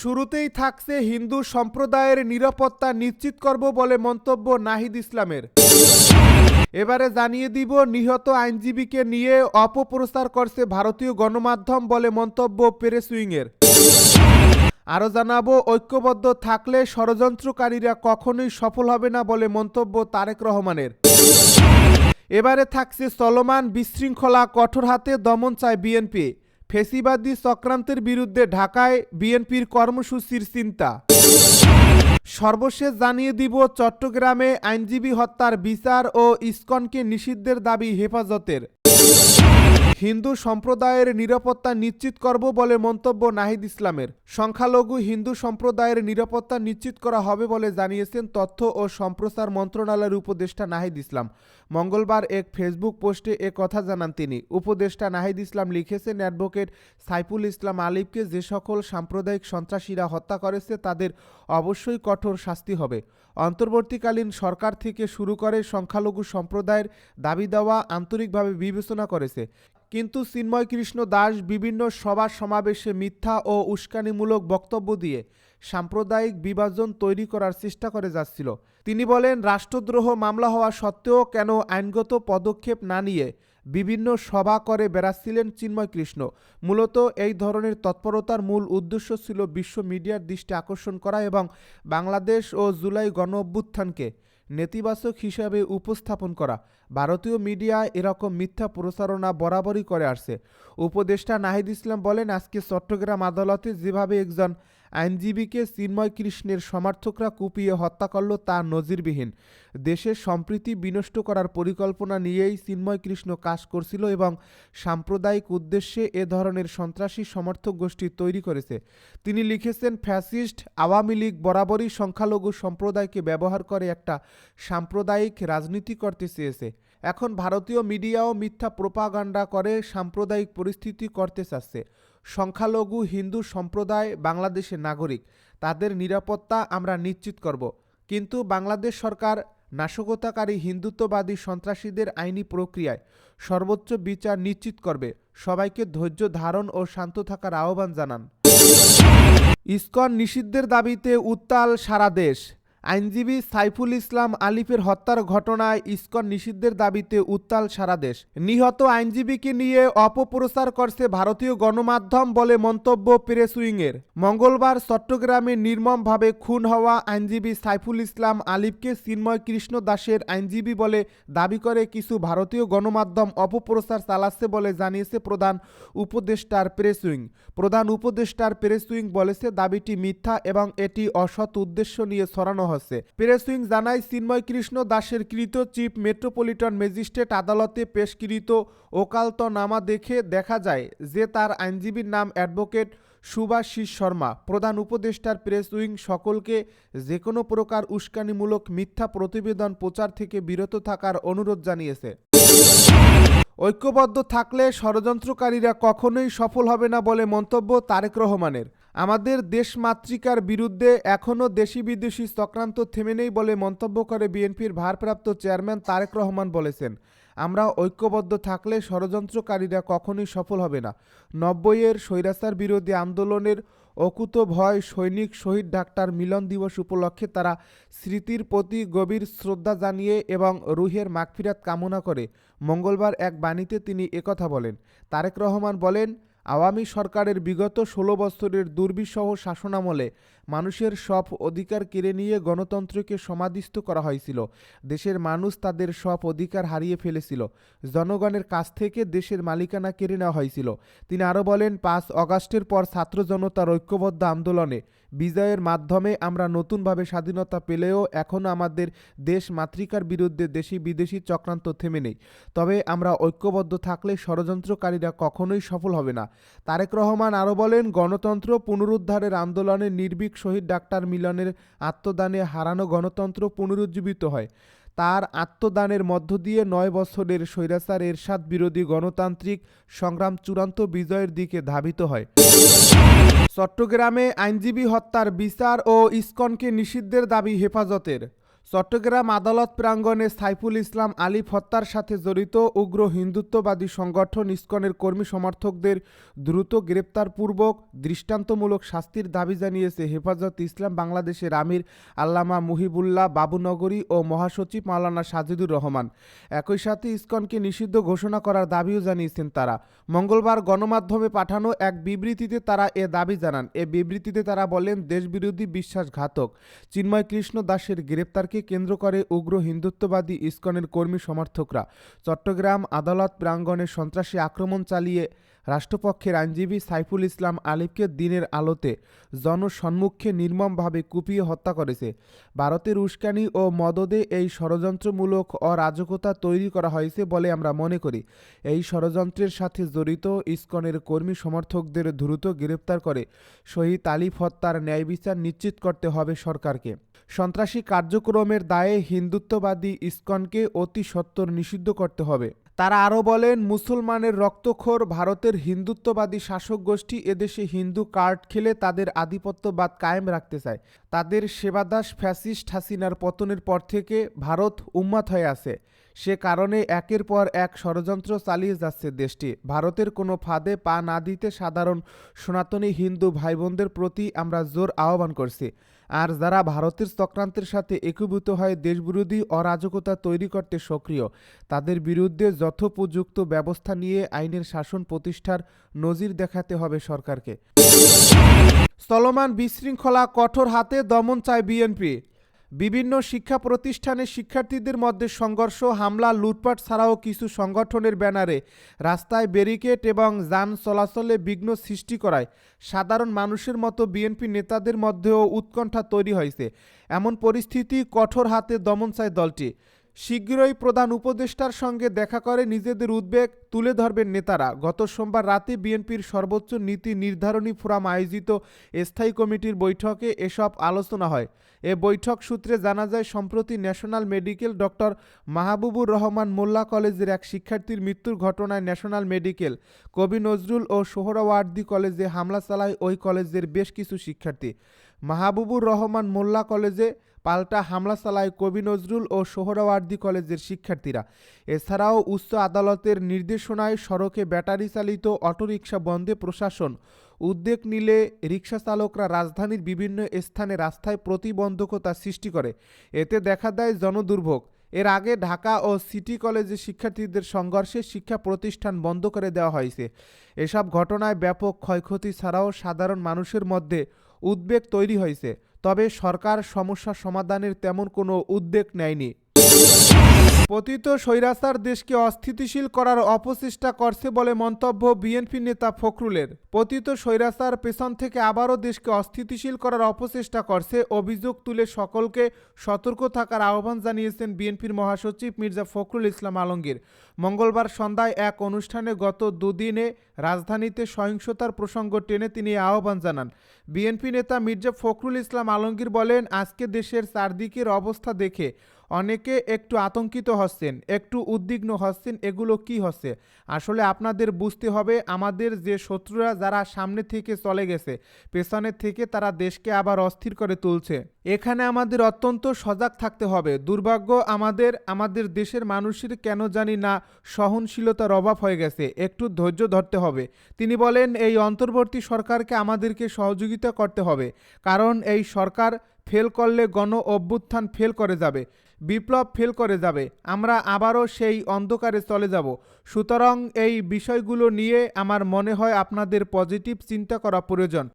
শুরুতেই থাকছে হিন্দু সম্প্রদায়ের নিরাপত্তা নিশ্চিত করব বলে মন্তব্য নাহিদ ইসলামের। এবারে জানিয়ে দিব, নিহত আইনজীবীকে নিয়ে অপপ্রচার করছে ভারতীয় গণমাধ্যম বলে মন্তব্য প্রেস উইংয়ের। আরও জানাব, ঐক্যবদ্ধ থাকলে ষড়যন্ত্রকারীরা কখনোই সফল হবে না বলে মন্তব্য তারেক রহমানের। এবারে থাকছে চলমান বিশৃঙ্খলা, কঠোর হাতে দমন চায় বিএনপি। ফেসিবাদী চক্রান্তের বিরুদ্ধে ঢাকায় বিএনপির কর্মসূচির চিন্তা। সর্বশেষ জানিয়ে দিব, চট্টগ্রামে আইনজীবী হত্যার বিচার ও ইস্কনকে নিষিদ্ধের দাবি হেফাজতের। হিন্দু সম্প্রদায়ের নিরাপত্তা নিশ্চিত করব বলে মন্তব্য নাহিদ ইসলামের। সংখ্যালঘু হিন্দু সম্প্রদায়ের নিরাপত্তা নিশ্চিত করা হবে বলে জানিয়েছেন তথ্য ও সম্প্রচার মন্ত্রণালয়ের উপদেষ্টা নাহিদ ইসলাম। মঙ্গলবার এক ফেসবুক পোস্টে এ কথা জানান তিনি। উপদেষ্টা নাহিদ ইসলাম লিখেছেন, অ্যাডভোকেট সাইফুল ইসলাম আলিফকে যে সকল সাম্প্রদায়িক সন্ত্রাসীরা হত্যা করেছে তাদের অবশ্যই কঠোর শাস্তি হবে। অন্তর্বর্তীকালীন সরকার থেকে শুরু করে সংখ্যালঘু সম্প্রদায়ের দাবি দেওয়া আন্তরিকভাবে বিবেচনা করেছে। কিন্তু চিন্ময় কৃষ্ণ দাস বিভিন্ন সভা সমাবেশে মিথ্যা ও উস্কানিমূলক বক্তব্য দিয়ে সাম্প্রদায়িক বিভাজন তৈরি করার চেষ্টা করে যাচ্ছিল। তিনি বলেন, রাষ্ট্রদ্রোহ মামলা হওয়া সত্ত্বেও কেন আইনগত পদক্ষেপ না নিয়ে বিভিন্ন সভা করে বেড়াচ্ছিলেন চিন্ময় কৃষ্ণ? মূলত এই ধরনের তৎপরতার মূল উদ্দেশ্য ছিল বিশ্ব মিডিয়ার দৃষ্টি আকর্ষণ করা এবং বাংলাদেশ ও জুলাই গণ অভ্যুত্থানকে নেতিবাচক হিসাবে উপস্থাপন করা। ভারতীয় মিডিয়া এরকম মিথ্যা প্রচারণা বরাবরই করে আসছে। উপদেষ্টা নাহিদ ইসলাম বলেন, আজকে চট্টগ্রাম আদালতে যেভাবে একজন আইনজীবীকে চিন্ময় কৃষ্ণের সমর্থকরা কুপিয়ে হত্যা করল তা নজিরবিহীন। দেশের সম্প্রীতি বিনষ্ট করার পরিকল্পনা নিয়েই চিন্ময় কৃষ্ণ কাজ করছিল এবং সাম্প্রদায়িক উদ্দেশ্যে এ ধরনের সন্ত্রাসী সমর্থক গোষ্ঠী তৈরি করেছে। তিনি লিখেছেন, ফ্যাসিস্ট আওয়ামী লীগ বরাবরই সংখ্যালঘু সম্প্রদায়কে ব্যবহার করে একটা সাম্প্রদায়িক রাজনীতি করতে চেয়েছে। এখন ভারতীয় মিডিয়াও মিথ্যা প্রোপাগান্ডা করে সাম্প্রদায়িক পরিস্থিতি করতে চাচ্ছে। সংখ্যালঘু হিন্দু সম্প্রদায় বাংলাদেশের নাগরিক। তাদের নিরাপত্তা আমরা নিশ্চিত করব। কিন্তু বাংলাদেশ সরকার নাশকতাকারী হিন্দুত্ববাদী সন্ত্রাসীদের আইনি প্রক্রিয়ায় সর্বোচ্চ বিচার নিশ্চিত করবে। সবাইকে ধৈর্য ধারণ ও শান্ত থাকার আহ্বান জানান। ইস্কন নিষিদ্ধের দাবিতে উত্তাল সারা দেশ। আইনজীবী সাইফুল ইসলাম আলিফের হত্যার ঘটনায় ইসকন নিষিদ্ধের দাবিতে উত্তাল সারা দেশ। নিহত আইনজীবীকে নিয়ে অপপ্রচার করছে ভারতীয় গণমাধ্যম বলে মন্তব্য প্রেস উইংয়ের মঙ্গলবার চট্টগ্রামে নির্মমভাবে খুন হওয়া আইনজীবী সাইফুল ইসলাম আলিফকে চিন্ময় কৃষ্ণ দাসের আইনজীবী বলে দাবি করে কিছু ভারতীয় গণমাধ্যম অপপ্রচার চালাচ্ছে বলে জানিয়েছে প্রধান উপদেষ্টার প্রেস উইং প্রধান উপদেষ্টার প্রেস উইং বলেছে, দাবিটি মিথ্যা এবং এটি অসৎ উদ্দেশ্য নিয়ে ছড়ানো হচ্ছে প্রেস উইং জানায়, চিন্ময় কৃষ্ণ দাসের কৃত চিফ মেট্রোপলিটন ম্যাজিস্ট্রেট আদালতে পেশকৃত ওকালতনামা দেখে দেখা যায় যে তার আইনজীবীর নাম অ্যাডভোকেট সুভাষিস শর্মা। প্রধান উপদেষ্টার প্রেস উইং সকলকে যে কোনো প্রকার উস্কানিমূলক মিথ্যা প্রতিবেদন প্রচার থেকে বিরত থাকার অনুরোধ জানিয়েছে। ঐক্যবদ্ধ থাকলে ষড়যন্ত্রকারীরা কখনোই সফল হবে না বলে মন্তব্য তারেক রহমানের। আমাদের দেশমাতৃকার বিরুদ্ধে এখনও দেশি বিদেশি চক্রান্ত থেমে নেই বলে মন্তব্য করে বিএনপির ভারপ্রাপ্ত চেয়ারম্যান তারেক রহমান বলেছেন। আমরা ঐক্যবদ্ধ থাকলে ষড়যন্ত্রকারীরা কখনোই সফল হবে না। নব্বইয়ের স্বৈরাচার বিরোধী আন্দোলনের অকুত ভয় সৈনিক শহীদ ডাক্তার মিলন দিবস উপলক্ষে তারা স্মৃতির প্রতি গভীর শ্রদ্ধা জানিয়ে এবং রুহের মাগফিরাত কামনা করে মঙ্গলবার এক বাণীতে তিনি একথা বলেন। তারেক রহমান বলেন আওয়ামী সরকারের বিগত ষোলো বছরের দুর্বিষহ শাসনামলে মানুষের সব অধিকার কেড়ে নিয়ে গণতন্ত্রকে সমাধিস্থ করা হয়েছিল। দেশের মানুষ তাদের সব অধিকার হারিয়ে ফেলেছিল। জনগণের কাছ থেকে দেশের মালিকানা কেড়ে নেওয়া হয়েছিল। তিনি আরও বলেন, পাঁচ অগাস্টের পর ছাত্র জনতার ঐক্যবদ্ধ আন্দোলনে বিজয়ের মাধ্যমে আমরা নতুনভাবে স্বাধীনতা পেলেও এখনও আমাদের দেশ মাতৃকার বিরুদ্ধে দেশি বিদেশি চক্রান্ত থেমে নেই। তবে আমরা ঐক্যবদ্ধ থাকলে ষড়যন্ত্রকারীরা কখনোই সফল হবে না। তারেক রহমান আরও বলেন, গণতন্ত্র পুনরুদ্ধারের আন্দোলনে নির্ভীক শহীদ ডাক্তার মিলনের আত্মদানে হারানো গণতন্ত্র পুনরুজ্জীবিত হয়। তার আত্মদানের মধ্য দিয়ে নয় বছরের স্বৈরাচার এরশাদ বিরোধী গণতান্ত্রিক সংগ্রাম চূড়ান্ত বিজয়ের দিকে ধাবিত হয়। চট্টগ্রামে আইনজীবী হত্যার বিচার ও ইস্কনকে নিষিদ্ধের দাবি হেফাজতের। চট্টগ্রাম আদালত প্রাঙ্গণে সাইফুল ইসলাম আলী হত্যার সাথে জড়িত উগ্র হিন্দুত্ববাদী সংগঠন ইসকনের কর্মী সমর্থকদের দ্রুত গ্রেপ্তারপূর্বক দৃষ্টান্তমূলক শাস্তির দাবি জানিয়েছে হেফাজত ইসলাম বাংলাদেশের আমির আল্লামা মুহিবুল্লাহ বাবুনগরী ও মহাসচিব মাওলানা সাজিদুর রহমান। একই সাথে ইস্কনকে নিষিদ্ধ ঘোষণা করার দাবিও জানিয়েছেন তারা। মঙ্গলবার গণমাধ্যমে পাঠানো এক বিবৃতিতে তারা এ দাবি জানান। এ বিবৃতিতে তারা বলেন, দেশবিরোধী বিশ্বাসঘাতক। চিন্ময় কৃষ্ণ দাসের গ্রেপ্তারকে কেন্দ্র করে উগ্র হিন্দুত্ববাদী ইস্কনের কর্মী সমর্থকরা। চট্টগ্রাম আদালত প্রাঙ্গণে সন্ত্রাসী আক্রমণ চালিয়ে রাষ্ট্রপক্ষের আইনজীবী সাইফুল ইসলাম আলিফকে দিনের আলোতে জনসম্মুখে নির্মমভাবে কুপিয়ে হত্যা করেছে। ভারতের উস্কানি ও মদদে এই ষড়যন্ত্রমূলক অরাজকতা তৈরি করা হয়েছে বলে আমরা মনে করি। এই ষড়যন্ত্রের সাথে জড়িত ইস্কনের কর্মী সমর্থকদের দ্রুত গ্রেপ্তার করে শহীদ আলিফ হত্যার ন্যায় বিচার নিশ্চিত করতে হবে সরকারকে। সন্ত্রাসী কার্যক্রমের দায়ে হিন্দুত্ববাদী ইসকনকে অতি সত্বর নিষিদ্ধ করতে হবে। তারা আরও বলেন, মুসলমানের রক্তখোর ভারতের হিন্দুত্ববাদী শাসক গোষ্ঠী এদেশে হিন্দু কার্ড খেলে তাদের আধিপত্যবাদ কায়েম রাখতে চায়। তাদের সেবাদাস ফ্যাসিস্ট হাসিনার পতনের পর থেকে ভারত উম্মাত হয়ে আছে। সে কারণে একের পর এক ষড়যন্ত্র চালিয়ে যাচ্ছে দেশটি। ভারতের কোনো ফাঁদে পা না দিতে সাধারণ সনাতনী হিন্দু ভাই বোনদের প্রতি আমরা জোর আহ্বান করছি। আর যারা ভারতের চক্রান্তের সাথে একীভূত হয় দেশবিরোধী অরাজকতা তৈরি করতে সক্রিয়, তাদের বিরুদ্ধে যথোপযুক্ত ব্যবস্থা নিয়ে আইনের শাসন প্রতিষ্ঠার নজির দেখাতে হবে সরকারকে। চলমান বিশৃঙ্খলা কঠোর হাতে দমন চায় বিএনপি। বিভিন্ন শিক্ষা প্রতিষ্ঠানে শিক্ষার্থীদের মধ্যে সংঘর্ষ, হামলা, লুটপাট ছাড়াও কিছু সংগঠনের ব্যানারে রাস্তায় ব্যারিকেড এবং যান চলাচলে বিঘ্ন সৃষ্টি করায় সাধারণ মানুষের মতো বিএনপি নেতাদের মধ্যেও উৎকণ্ঠা তৈরি হয়েছে। এমন পরিস্থিতি কঠোর হাতে দমন চায় দলটি। শীঘ্রই প্রধান উপদেষ্টার সঙ্গে দেখা করে নিজেদের উদ্বেগ তুলে ধরবেন নেতারা। গত সোমবার রাতে বিএনপির সর্বোচ্চ নীতি নির্ধারণী ফোরাম আয়োজিত স্থায়ী কমিটির বৈঠকে এসব আলোচনা হয়। এ বৈঠক সূত্রে জানা যায়, সম্প্রতি national medical doctor Mahbubur Rahman Mollah কলেজের এক শিক্ষার্থীর মৃত্যুর ঘটনায় ন্যাশনাল মেডিকেল, কবি নজরুল ও সোহরাওয়ার্দী কলেজে হামলা চালায় ওই কলেজের বেশ কিছু শিক্ষার্থী। মাহবুবুর রহমান মোল্লা কলেজে পাল্টা হামলা চালায় কবি নজরুল ও সোহরাওয়ার্দী কলেজের শিক্ষার্থীরা। এছাড়াও উচ্চ আদালতের নির্দেশনায় সড়কে ব্যাটারি চালিত অটোরিকশা বন্ধে প্রশাসন। উদ্যোগ নিলে রিক্সা চালকরা রাজধানীর বিভিন্ন স্থানে রাস্তায় প্রতিবন্ধকতা সৃষ্টি করে। এতে দেখা দেয় জনদুর্ভোগ। এর আগে ঢাকা ও সিটি কলেজে শিক্ষার্থীদের সংঘর্ষে শিক্ষা প্রতিষ্ঠান বন্ধ করে দেওয়া হয়েছে। এসব ঘটনায় ব্যাপক ক্ষয়ক্ষতি ছাড়াও সাধারণ মানুষের মধ্যে উদ্বেগ তৈরি হয়েছে তবে সরকার সমস্যা সমাধানের তেমন কোনো উদ্বেগ নেয়নি। পতিত স্বৈরাচার দেশকে অস্থিতিশীল করার অপচেষ্টা করছে বলে মন্তব্য বিএনপি নেতা ফখরুলের। পতিত স্বৈরাচার পেছন থেকে আবারও দেশকে অস্থিতিশীল করার অপচেষ্টা করছে অভিযোগ তুলে সকলকে সতর্ক থাকার আহ্বান জানিয়েছেন বিএনপির মহাসচিব মির্জা ফখরুল ইসলাম আলমগীর। মঙ্গলবার সন্ধ্যায় এক অনুষ্ঠানে গত দুদিনে রাজধানীতে সহিংসতার প্রসঙ্গ টেনে তিনি আহ্বান জানান। বিএনপি নেতা মির্জা ফখরুল ইসলাম আলমগীর বলেন, আজকে দেশের চারদিকের অবস্থা দেখে অনেকে একটু আতঙ্কিত হচ্ছেন, একটু উদ্বিগ্ন হচ্ছেন, এগুলো কি হচ্ছে? আসলে আপনাদের বুঝতে হবে আমাদের যে শত্রুরা যারা সামনে থেকে চলে গেছে পেছনের থেকে তারা দেশকে আবার অস্থির করে তুলছে। এখানে আমাদের অত্যন্ত সজাগ থাকতে হবে। দুর্ভাগ্য আমাদের আমাদের দেশের মানুষের কেন জানি না সহনশীলতার অভাব হয়ে গেছে। একটু ধৈর্য ধরতে হবে। তিনি বলেন, এই অন্তর্বর্তী সরকারকে আমাদেরকে সহযোগিতা করতে হবে। কারণ এই সরকার ফেল করলে গণ অভ্যুত্থান ফেল করে যাবে, বিপ্লব ফেল করে যাবে, আমরা আবারও সেই অন্ধকারে চলে যাব। সুতরাং এই বিষয়গুলো নিয়ে আমার মনে হয় আপনাদের পজিটিভ চিন্তা করা প্রয়োজন।